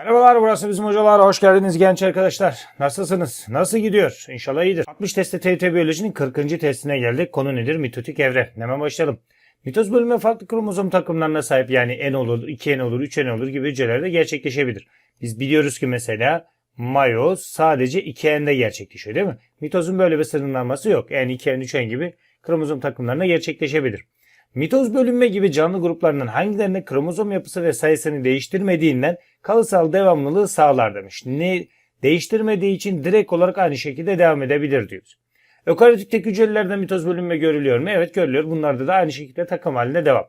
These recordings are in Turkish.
Merhabalar burası bizim hocalar. Hoş geldiniz genç arkadaşlar. Nasılsınız? Nasıl gidiyor? İnşallah iyidir. 60 testte TYT Biyoloji'nin 40. testine geldik. Konu nedir? Mitotik evre. Hemen başlayalım. Mitoz bölümü farklı kromozom takımlarına sahip yani N olur, 2N olur, 3N olur gibi hücrelerde gerçekleşebilir. Biz biliyoruz ki mesela mayoz sadece 2N'de gerçekleşiyor değil mi? Mitozun böyle bir sınırlanması yok. N, 2N, 3N gibi kromozom takımlarına gerçekleşebilir. Mitoz bölünme gibi canlı gruplarının hangilerinde kromozom yapısı ve sayısını değiştirmediğinden kalıtsal devamlılığı sağlar demiş. Ne değiştirmediği için direkt olarak aynı şekilde devam edebilir diyoruz. Ökaryotik hücrelerde mitoz bölünme görülüyor mu? Evet görülüyor. Bunlarda da aynı şekilde takım halinde devam.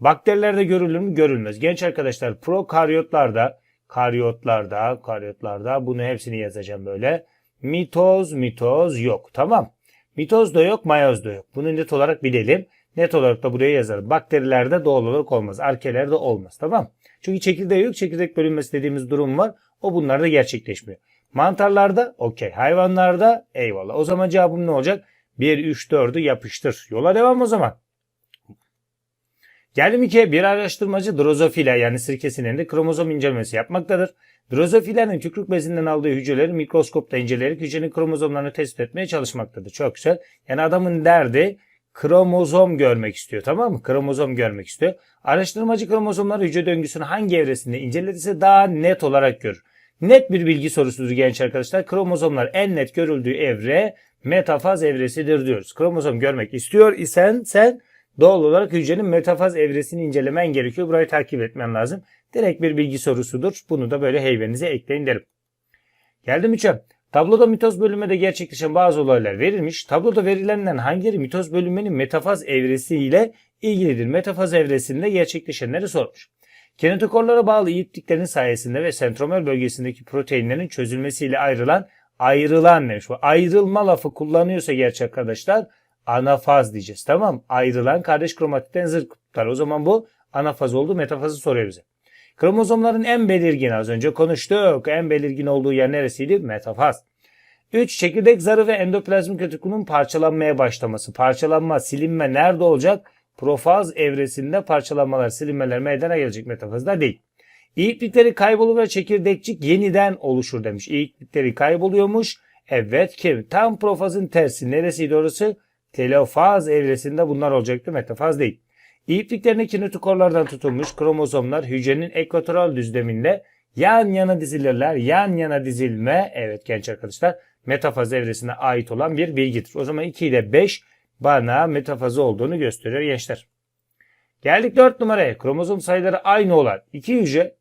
Bakterilerde görülür mü? Görülmez. Genç arkadaşlar prokaryotlarda, karyotlarda, karyotlarda bunu hepsini yazacağım böyle. Mitoz, mitoz yok. Tamam. Mitoz da yok, mayoz da yok. Bunu net olarak bilelim. Net olarak da buraya yazalım. Bakterilerde doğal olarak olmaz. Arkelerde olmaz. Tamam. Çünkü çekirdeği yok. Çekirdek bölünmesi dediğimiz durum var. O bunlarda gerçekleşmiyor. Mantarlarda okey. Hayvanlarda eyvallah. O zaman cevabım ne olacak? 1, 3, 4'ü yapıştır. Yola devam o zaman. Geldim ikiye bir araştırmacı drozofila yani sirke sinirinde kromozom incelemesi yapmaktadır. Drozofilanın tükürük bezinden aldığı hücreleri mikroskopta inceleyerek hücrenin kromozomlarını tespit etmeye çalışmaktadır. Çok güzel. Yani adamın derdi kromozom görmek istiyor tamam mı? Kromozom görmek istiyor. Araştırmacı kromozomları hücre döngüsünün hangi evresinde incelediyse daha net olarak görür. Net bir bilgi sorusudur genç arkadaşlar. Kromozomlar en net görüldüğü evre metafaz evresidir diyoruz. Kromozom görmek istiyor isen sen doğal olarak hücrenin metafaz evresini incelemen gerekiyor. Burayı takip etmen lazım. Direkt bir bilgi sorusudur. Bunu da böyle heyvenize ekleyin derim. Geldim 3'e. Tabloda mitoz bölünmede gerçekleşen bazı olaylar verilmiş. Tabloda verilenden hangileri mitoz bölünmenin metafaz evresi ile ilgilidir? Metafaz evresinde gerçekleşenleri sormuş. Kinetokorlara bağlı ipliklerin sayesinde ve sentromer bölgesindeki proteinlerin çözülmesiyle ayrılan ayrılan demiş. Bu ayrılma lafı kullanıyorsa gerçi arkadaşlar anafaz diyeceğiz. Tamam Ayrılan kardeş kromatitten zırt tutar. O zaman bu anafaz oldu. Metafazı soruyor bize. Kromozomların en belirgin az önce konuştuk. En belirgin olduğu yer neresiydi? Metafaz. 3. Çekirdek zarı ve endoplazmik retikulun parçalanmaya başlaması. Parçalanma, silinme nerede olacak? Profaz evresinde parçalanmalar, silinmeler meydana gelecek metafazda değil. İyiklikleri kaybolur ve çekirdekçik yeniden oluşur demiş. İyiklikleri kayboluyormuş. Evet kim? Tam profazın tersi. Neresiydi orası? Telofaz evresinde bunlar olacaktı. Metafaz değil. İyipliklerine kinetokorlardan tutulmuş kromozomlar hücrenin ekvatoral düzleminde yan yana dizilirler. Yan yana dizilme evet genç arkadaşlar metafaz evresine ait olan bir bilgidir. O zaman 2 ile 5 bana metafazı olduğunu gösteriyor gençler. Geldik 4 numaraya. Kromozom sayıları aynı olan iki hücre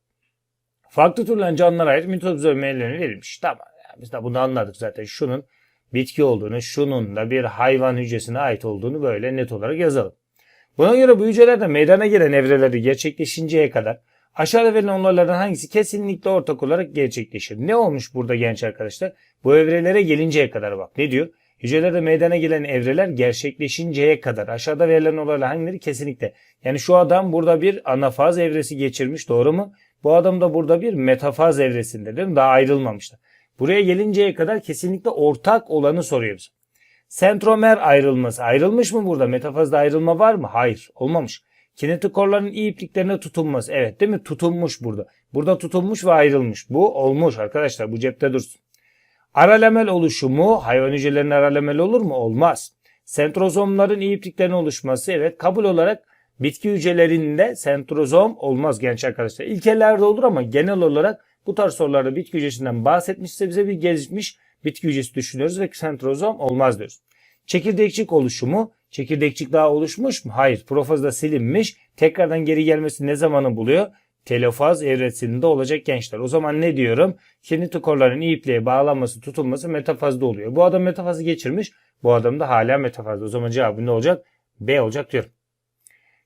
farklı türden canlılara ait mitozom ellerine verilmiş. Tamam yani biz de bunu anladık zaten. Şunun bitki olduğunu, şunun da bir hayvan hücresine ait olduğunu böyle net olarak yazalım. Buna göre bu hücrelerde meydana gelen evreleri gerçekleşinceye kadar aşağıda verilen olaylardan hangisi kesinlikle ortak olarak gerçekleşir? Ne olmuş burada genç arkadaşlar? Bu evrelere gelinceye kadar bak. Ne diyor? Hücrelerde meydana gelen evreler gerçekleşinceye kadar aşağıda verilen olaylar hangileri kesinlikle. Yani şu adam burada bir anafaz evresi geçirmiş doğru mu? Bu adam da burada bir metafaz evresinde değil mi? Daha ayrılmamışlar. Buraya gelinceye kadar kesinlikle ortak olanı soruyor bize. Sentromer ayrılması. Ayrılmış mı burada? Metafazda ayrılma var mı? Hayır. Olmamış. Kinetokorların iyi ipliklerine tutunması. Evet değil mi? Tutunmuş burada. Burada tutunmuş ve ayrılmış. Bu olmuş arkadaşlar. Bu cepte dursun. Aralemel oluşumu hayvan hücrelerinin aralemel olur mu? Olmaz. Sentrozomların iyi ipliklerine oluşması. Evet kabul olarak bitki hücrelerinde sentrozom olmaz genç arkadaşlar. İlkelerde olur ama genel olarak bu tarz sorularda bitki hücresinden bahsetmişse bize bir gelişmiş bitki hücresi düşünüyoruz ve sentrozom olmaz diyoruz. Çekirdekçik oluşumu, çekirdekçik daha oluşmuş mu? Hayır, profazda silinmiş. Tekrardan geri gelmesi ne zamanı buluyor? Telofaz evresinde olacak gençler. O zaman ne diyorum? Kinetokorların ipliğe bağlanması, tutulması metafazda oluyor. Bu adam metafazı geçirmiş. Bu adam da hala metafazda. O zaman cevabı ne olacak? B olacak diyorum.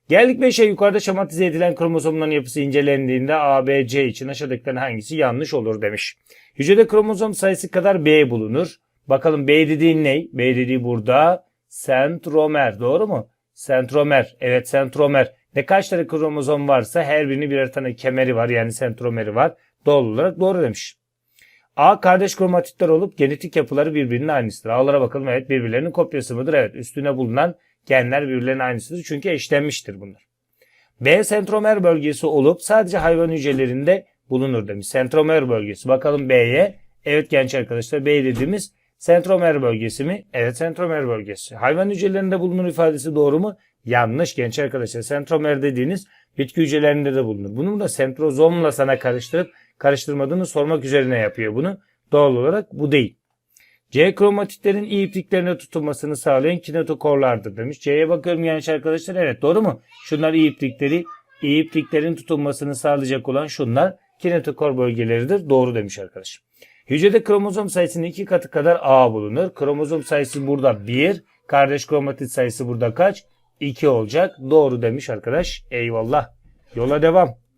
Geldik 5'e yukarıda şematize edilen kromozomların yapısı incelendiğinde A, B, C için aşağıdakilerin hangisi yanlış olur demiş. Hücrede kromozom sayısı kadar B bulunur. Bakalım B dediğin ne? B dediği burada sentromer doğru mu? Sentromer. Evet sentromer. Ne kaç tane kromozom varsa her birinin birer tane kemeri var yani sentromeri var. Doğal olarak doğru demiş. A kardeş kromatitler olup genetik yapıları birbirinin aynısıdır. A'lara bakalım evet birbirlerinin kopyası mıdır? Evet üstüne bulunan genler birbirlerinin aynısıdır çünkü eşlenmiştir bunlar. B sentromer bölgesi olup sadece hayvan hücrelerinde bulunur demiş. Sentromer bölgesi. Bakalım B'ye. Evet genç arkadaşlar B dediğimiz sentromer bölgesi mi? Evet sentromer bölgesi. Hayvan hücrelerinde bulunur ifadesi doğru mu? Yanlış genç arkadaşlar. Sentromer dediğiniz bitki hücrelerinde de bulunur. Bunu da sentrozomla sana karıştırıp karıştırmadığını sormak üzerine yapıyor bunu. Doğal olarak bu değil. C kromatitlerin iyi ipliklerine tutunmasını sağlayan kinetokorlardır demiş. C'ye bakıyorum genç arkadaşlar. Evet doğru mu? Şunlar iyi iplikleri, iyi ipliklerin tutunmasını sağlayacak olan şunlar kinetokor bölgeleridir. Doğru demiş arkadaş. Hücrede kromozom sayısının iki katı kadar A bulunur. Kromozom sayısı burada 1. Kardeş kromatit sayısı burada kaç? 2 olacak. Doğru demiş arkadaş. Eyvallah. Yola devam.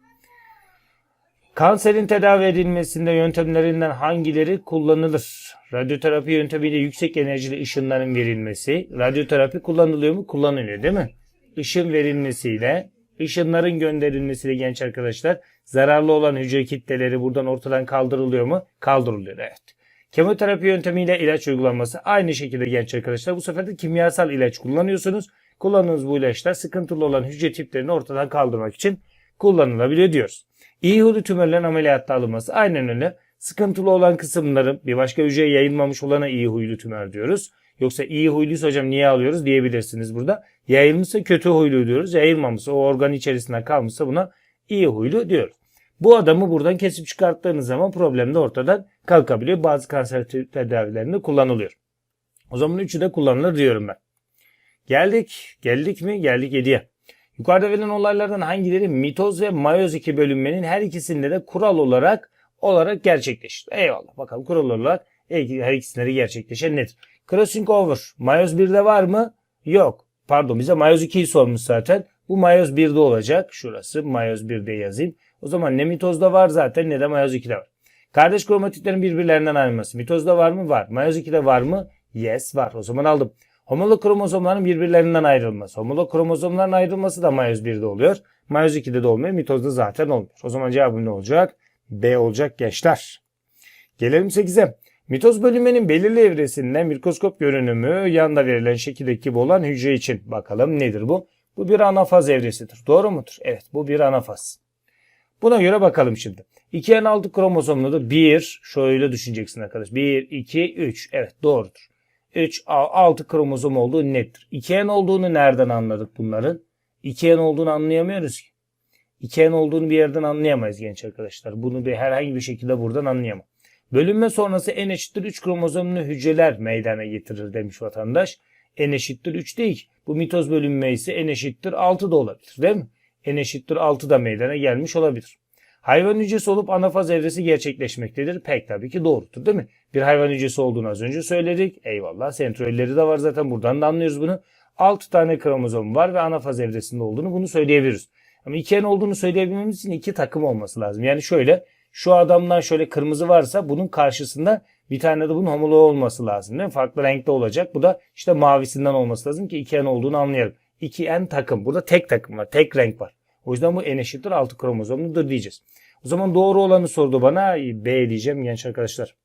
Kanserin tedavi edilmesinde yöntemlerinden hangileri kullanılır? Radyoterapi yöntemiyle yüksek enerjili ışınların verilmesi. Radyoterapi kullanılıyor mu? Kullanılıyor değil mi? Işın verilmesiyle, ışınların gönderilmesiyle genç arkadaşlar zararlı olan hücre kitleleri buradan ortadan kaldırılıyor mu? Kaldırılıyor evet. Kemoterapi yöntemiyle ilaç uygulanması aynı şekilde genç arkadaşlar. Bu sefer de kimyasal ilaç kullanıyorsunuz. Kullandığınız bu ilaçlar sıkıntılı olan hücre tiplerini ortadan kaldırmak için kullanılabiliyor diyoruz. İyi huylu tümörlerin ameliyatta alınması aynen öyle. Sıkıntılı olan kısımların bir başka hücreye yayılmamış olana iyi huylu tümör diyoruz. Yoksa iyi huyluysa hocam niye alıyoruz diyebilirsiniz burada. Yayılmışsa kötü huylu diyoruz. Yayılmamışsa o organ içerisinde kalmışsa buna iyi huylu diyoruz. Bu adamı buradan kesip çıkarttığınız zaman problem de ortadan kalkabiliyor. Bazı kanser tedavilerinde kullanılıyor. O zaman üçü de kullanılır diyorum ben. Geldik. Geldik mi? Geldik 7'ye. Yukarıda verilen olaylardan hangileri mitoz ve mayoz iki bölünmenin her ikisinde de kural olarak olarak gerçekleşir. Eyvallah. Bakalım kural olarak her ikisinde de gerçekleşen nedir? Crossing over. Mayoz 1'de var mı? Yok. Pardon bize mayoz 2'yi sormuş zaten. Bu mayoz 1'de olacak. Şurası mayoz 1'de yazayım. O zaman ne mitozda var zaten ne de mayoz 2'de var. Kardeş kromatitlerin birbirlerinden ayrılması. Mitozda var mı? Var. Mayoz 2'de var mı? Yes var. O zaman aldım. Homolog kromozomların birbirlerinden ayrılması. Homolog kromozomların ayrılması da mayoz 1'de oluyor. Mayoz 2'de de olmuyor. Mitozda zaten olmuyor. O zaman cevabım ne olacak? B olacak gençler. Gelelim 8'e. Mitoz bölünmenin belirli evresinde mikroskop görünümü yanda verilen şekildeki gibi olan hücre için bakalım nedir bu? Bu bir anafaz evresidir. Doğru mudur? Evet bu bir anafaz. Buna göre bakalım şimdi. 2 n 6 kromozomludur. 1 şöyle düşüneceksin arkadaş. 1, 2, 3. Evet doğrudur. 3, 6 kromozom olduğu nettir. 2N olduğunu nereden anladık bunların? 2N olduğunu anlayamıyoruz ki. 2N olduğunu bir yerden anlayamayız genç arkadaşlar. Bunu bir herhangi bir şekilde buradan anlayamam. Bölünme sonrası N eşittir 3 kromozomlu hücreler meydana getirir demiş vatandaş. N eşittir 3 değil. Bu mitoz bölünme ise N eşittir 6 da olabilir değil mi? N eşittir 6 da meydana gelmiş olabilir. Hayvan hücresi olup anafaz evresi gerçekleşmektedir. Pek tabii ki doğrudur değil mi? Bir hayvan hücresi olduğunu az önce söyledik. Eyvallah. Sentrolleri de var zaten buradan da anlıyoruz bunu. 6 tane kromozom var ve anafaz evresinde olduğunu bunu söyleyebiliriz. Ama 2N olduğunu söyleyebilmemiz için iki takım olması lazım. Yani şöyle şu adamdan şöyle kırmızı varsa bunun karşısında bir tane de bunun homoloğu olması lazım değil mi? Farklı renkte olacak. Bu da işte mavisinden olması lazım ki 2N olduğunu anlayalım. 2N takım. Burada tek takım var. Tek renk var. O yüzden bu N eşittir 6 kromozomludur diyeceğiz. O zaman doğru olanı sordu bana. B diyeceğim genç arkadaşlar.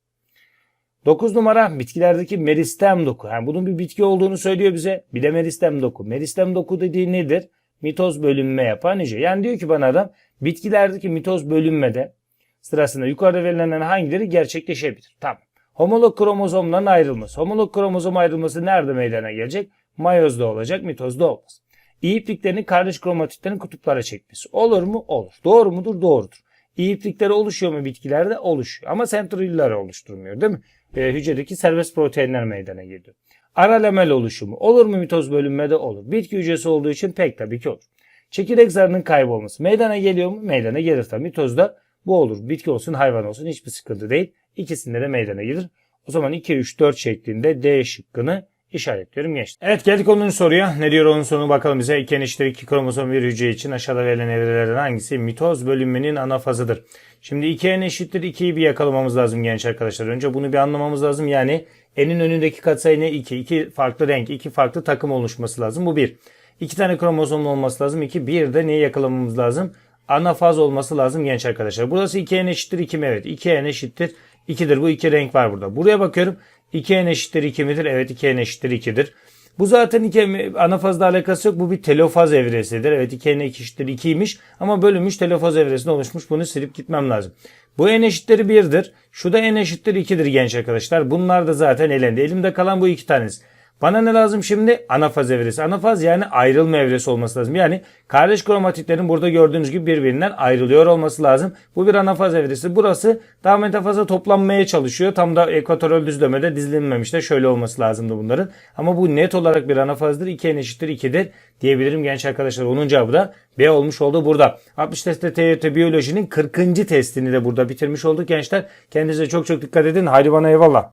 9 numara bitkilerdeki meristem doku. Yani bunun bir bitki olduğunu söylüyor bize. Bir de meristem doku. Meristem doku dediği nedir? Mitoz bölünme yapan hücre. Yani diyor ki bana adam bitkilerdeki mitoz bölünmede sırasında yukarıda verilen hangileri gerçekleşebilir? Tamam. Homolog kromozomların ayrılması. Homolog kromozom ayrılması nerede meydana gelecek? Mayozda olacak, mitozda olmaz. İyi ipliklerini kardeş kromatitlerin kutuplara çekmesi. Olur mu? Olur. Doğru mudur? Doğrudur. İyi oluşuyor mu bitkilerde? Oluşuyor. Ama sentrolleri oluşturmuyor değil mi? E, hücredeki serbest proteinler meydana geliyor. Ara lamel oluşumu. Olur mu mitoz bölünmede? Olur. Bitki hücresi olduğu için pek tabii ki olur. Çekirdek zarının kaybolması. Meydana geliyor mu? Meydana gelir tabii. Mitozda bu olur. Bitki olsun hayvan olsun hiçbir sıkıntı değil. İkisinde de meydana gelir. O zaman 2, 3, 4 şeklinde D şıkkını işaretliyorum gençler. Evet geldik onun soruya. Ne diyor onun sonu bakalım bize. İki eşittir 2 kromozom bir hücre için aşağıda verilen evrelerden hangisi mitoz bölünmenin ana fazıdır? Şimdi 2n eşittir 2'yi bir yakalamamız lazım genç arkadaşlar. Önce bunu bir anlamamız lazım. Yani n'in önündeki katsayı ne? 2. 2 farklı renk, 2 farklı takım oluşması lazım. Bu 1. 2 tane kromozom olması lazım. 2. Bir de neyi yakalamamız lazım? Ana faz olması lazım genç arkadaşlar. Burası 2n eşittir 2 mi? Evet. 2n eşittir 2'dir. Bu iki renk var burada. Buraya bakıyorum. 2n eşittir 2 midir? Evet 2n eşittir 2'dir. Bu zaten iki anafazla alakası yok. Bu bir telofaz evresidir. Evet 2 n eşittir 2'ymiş ama bölünmüş telofaz evresinde oluşmuş. Bunu silip gitmem lazım. Bu n eşittir 1'dir. Şu da n eşittir 2'dir genç arkadaşlar. Bunlar da zaten elendi. Elimde kalan bu iki tanesi. Bana ne lazım şimdi? Anafaz evresi. Anafaz yani ayrılma evresi olması lazım. Yani kardeş kromatitlerin burada gördüğünüz gibi birbirinden ayrılıyor olması lazım. Bu bir anafaz evresi. Burası daha metafaza toplanmaya çalışıyor. Tam da ekvatoral düzlemede dizilinmemiş de şöyle olması lazımdı bunların. Ama bu net olarak bir anafazdır. 2 n eşittir 2'dir diyebilirim genç arkadaşlar. Onun cevabı da B olmuş oldu burada. 60 testte TYT biyolojinin 40. testini de burada bitirmiş olduk gençler. Kendinize çok çok dikkat edin. Haydi bana eyvallah.